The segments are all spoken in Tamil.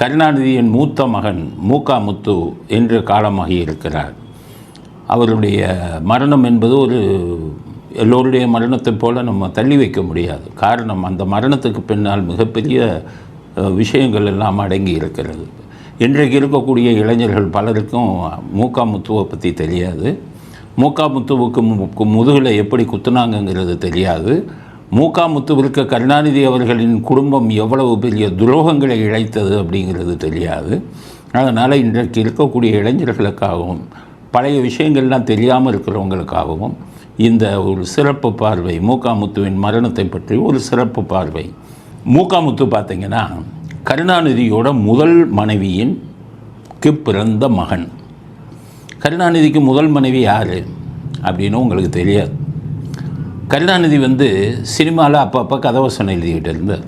கருணாநிதியின் மூத்த மகன் மூக்கா முத்து என்று காலமாகி இருக்கிறார். அவருடைய மரணம் என்பது ஒரு எல்லோருடைய மரணத்தைப் போல நம்ம தள்ளி வைக்க முடியாது. காரணம் அந்த மரணத்துக்கு பின்னால் மிகப்பெரிய விஷயங்கள் எல்லாம் அடங்கி இருக்கிறது. இன்றைக்கு இருக்கக்கூடிய இளைஞர்கள் பலருக்கும் மூக்கா முத்துவை பற்றி தெரியாது. மூக்கா முத்துவுக்கு முதுகில் எப்படி குத்துனாங்கங்கிறது தெரியாது. மூகா கருணாநிதி அவர்களின் குடும்பம் எவ்வளவு பெரிய துரோகங்களை இழைத்தது அப்படிங்கிறது தெரியாது. அதனால் இன்றைக்கு இருக்கக்கூடிய இளைஞர்களுக்காகவும் பழைய விஷயங்கள்லாம் தெரியாமல் இருக்கிறவங்களுக்காகவும் இந்த ஒரு சிறப்பு பார்வை மூக்காமுத்துவின் மரணத்தை பற்றி ஒரு சிறப்பு பார்வை. மூக்காமுத்து பார்த்திங்கன்னா கருணாநிதியோட முதல் மனைவியின் க்கு பிறந்த மகன். கருணாநிதிக்கு முதல் மனைவி யார்? அப்படின்னு உங்களுக்கு தெரியாது. கருணாநிதி வந்து சினிமாவில் அப்பப்போ கதவசனம் எழுதிக்கிட்டு இருந்தார்.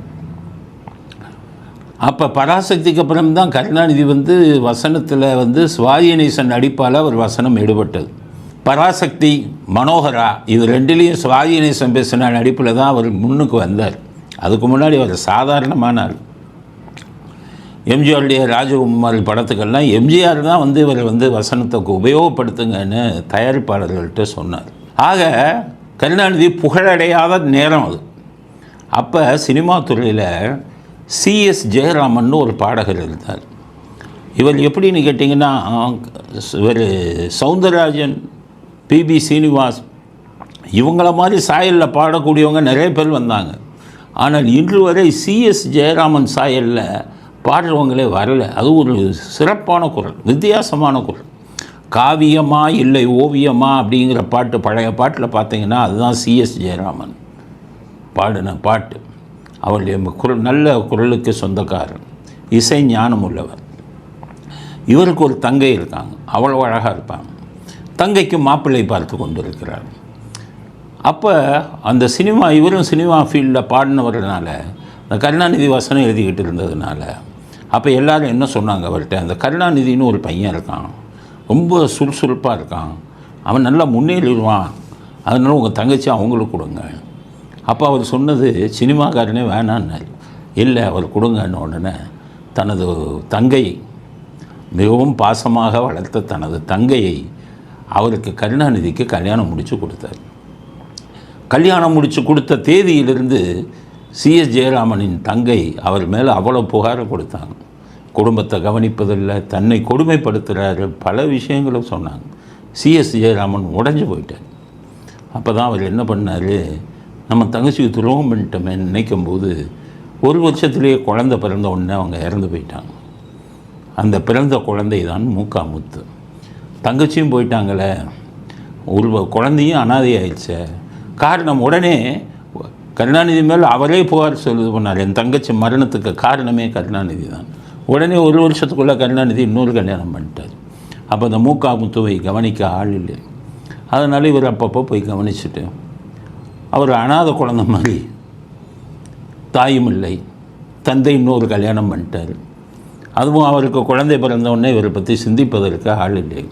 அப்போ பராசக்திக்கு அப்புறம் தான் கருணாநிதி வந்து வசனத்தில் வந்து சுவாதிநேசன் நடிப்பால் அவர் வசனம் ஈடுபட்டது. பராசக்தி மனோகரா இது ரெண்டுலேயும் சுவாதிநேசன் பேசின நடிப்பில் தான் அவர் முன்னுக்கு வந்தார். அதுக்கு முன்னாடி அவர் சாதாரணமான ஆள். எம்ஜிஆருடைய ராஜகுமார் படத்துக்கெல்லாம் எம்ஜிஆர் தான் வந்து இவரை வந்து வசனத்துக்கு உபயோகப்படுத்துங்கன்னு தயாரிப்பாளர்கள்ட்ட சொன்னார். ஆக கருணாநிதி புகழடையாத நேரம் அது. அப்போ சினிமா துறையில் சிஎஸ் ஜெயராமன் ஒரு பாடகர் இருந்தார். இவர் எப்படின்னு கேட்டிங்கன்னா இவர் சவுந்தரராஜன் பிபி சீனிவாஸ் இவங்கள மாதிரி சாயலில் பாடக்கூடியவங்க நிறைய பேர் வந்தாங்க. ஆனால் இன்று வரை சிஎஸ் ஜெயராமன் சாயலில் பாடுறவங்களே வரலை. அது ஒரு சிறப்பான குரல் வித்தியாசமான குரல். காவியமா இல்லை ஓவியமா அப்படிங்கிற பாட்டு பழைய பாட்டில் பார்த்தீங்கன்னா அதுதான் சிஎஸ் ஜெயராமன் பாடின பாட்டு. அவருடைய குரல் நல்ல குரலுக்கு சொந்தக்காரன் இசை ஞானம் உள்ளவர். இவருக்கு ஒரு தங்கை இருக்காங்க. அவ்வளோ அழகாக இருப்பாங்க. தங்கைக்கு மாப்பிள்ளை பார்த்து கொண்டு இருக்கிறார் அப்போ அந்த சினிமா இவரும் சினிமா ஃபீல்டில் பாடினவர்னால இந்த கருணாநிதி வசனம் எழுதிக்கிட்டு இருந்ததுனால அப்போ எல்லோரும் என்ன சொன்னாங்க அவர்கிட்ட? அந்த கருணாநிதின்னு ஒரு பையன் இருக்கான். ரொம்ப சுறுசுறுப்பாக இருக்கான். அவன் நல்லா முன்னேறிடுவான். அதனால் உங்கள் தங்கச்சி அவங்களுக்கு கொடுங்க. அப்போ அவர் சொன்னது சினிமாக்காரனே வேணான்னாரு இல்லை அவர் கொடுங்கன்னு உடனே தனது தங்கை மிகவும் பாசமாக வளர்த்த தனது தங்கையை அவருக்கு கருணாநிதிக்கு கல்யாணம் முடித்து கொடுத்தார். கல்யாணம் முடித்து கொடுத்த தேதியிலிருந்து சிஎஸ் ஜெயராமனின் தங்கை அவர் மேலே அவ்வளோ புகாரை கொடுத்தாங்க. குடும்பத்தை கவனிப்பதில்லை தன்னை கொடுமைப்படுத்துகிறாரு பல விஷயங்களும் சொன்னாங்க. சிஎஸ் ஜெயராமன் உடஞ்சி போயிட்டார். அப்போ தான் அவர் என்ன பண்ணார்? நம்ம தங்கச்சிக்கு துரோகம் பண்ணிட்டோமே நினைக்கும் போது ஒரு வருஷத்துலேயே குழந்த பிறந்த உடனே அவங்க இறந்து போயிட்டாங்க. அந்த பிறந்த குழந்தை தான் மூக்காமுத்து. தங்கச்சியும் போயிட்டாங்களே. ஒரு குழந்தையும் அனாதை ஆயிடுச்சே காரணம் உடனே கருணாநிதி மேல் அவரே புகார் சொல்லுது பண்ணார் என் தங்கச்சி மரணத்துக்கு காரணமே கருணாநிதி தான். உடனே ஒரு வருஷத்துக்குள்ளே கருணாநிதி இன்னொரு கல்யாணம் பண்ணிட்டார். அப்போ அந்த மூக்காமுத்துவை கவனிக்க ஆள் இல்லை. அதனால் இவர் அப்பப்போ போய் கவனிச்சுட்டு அவர் அனாதை குழந்தை மாதிரி தாயும் இல்லை தந்தை இன்னொரு கல்யாணம் பண்ணிட்டார். அதுவும் அவருக்கு குழந்தை பிறந்தவுடனே இவரை பற்றி சிந்திப்பதற்கு ஆள் இல்லை.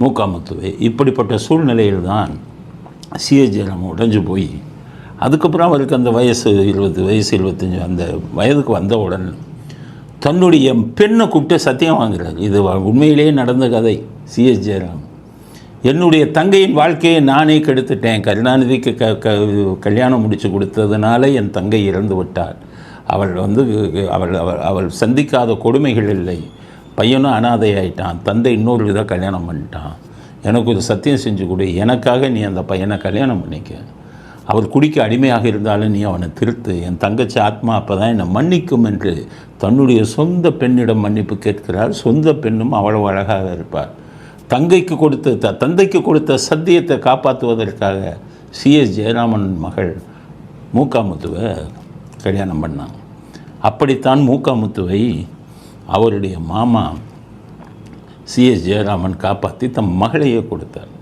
மூக்காமுத்துவை இப்படிப்பட்ட சூழ்நிலையில் தான் சிஎஜிஎம் உடைஞ்சு போய் அதுக்கப்புறம் அவருக்கு அந்த வயசு இருபது வயசு இருபத்தஞ்சி அந்த வயதுக்கு வந்த உடனே தன்னுடைய பெண்ணை கூப்பிட்டு சத்தியம் வாங்குறார். இது உண்மையிலேயே நடந்த கதை. சிஎஸ் ஜெயராம் என்னுடைய தங்கையின் வாழ்க்கையை நானே கெடுத்துட்டேன். கருணாநிதிக்கு க க கல்யாணம் முடித்து கொடுத்ததுனால என் தங்கை இறந்து விட்டாள். அவள் வந்து அவள் அவள் அவள் சந்திக்காத கொடுமைகள் இல்லை. பையனும் அனாதை ஆயிட்டான். தந்தை இன்னொரு விதம் கல்யாணம் பண்ணிட்டான். எனக்கு ஒரு சத்தியம் செஞ்சு கொடு. எனக்காக நீ அந்த பையனை கல்யாணம் பண்ணிக்க. அவர் குடிக்க அடிமையாக இருந்தாலும் நீ அவனை திருத்து. என் தங்கச்சி ஆத்மா அப்போ தான் என்னை மன்னிக்கும் என்று தன்னுடைய சொந்த பெண்ணிடம் மன்னிப்பு கேட்கிறார். சொந்த பெண்ணும் அவ்வளவு அழகாக இருப்பார். தங்கைக்கு கொடுத்த த தந்தைக்கு கொடுத்த சத்தியத்தை காப்பாற்றுவதற்காக சிஎஸ் ஜெயராமன் மகள் மூக்காமுத்துவை கல்யாணம் பண்ணாங்க அப்படித்தான் மூக்காமுத்துவை அவருடைய மாமா சிஎஸ் ஜெயராமன் காப்பாற்றி தம் மகளையே கொடுத்தார்.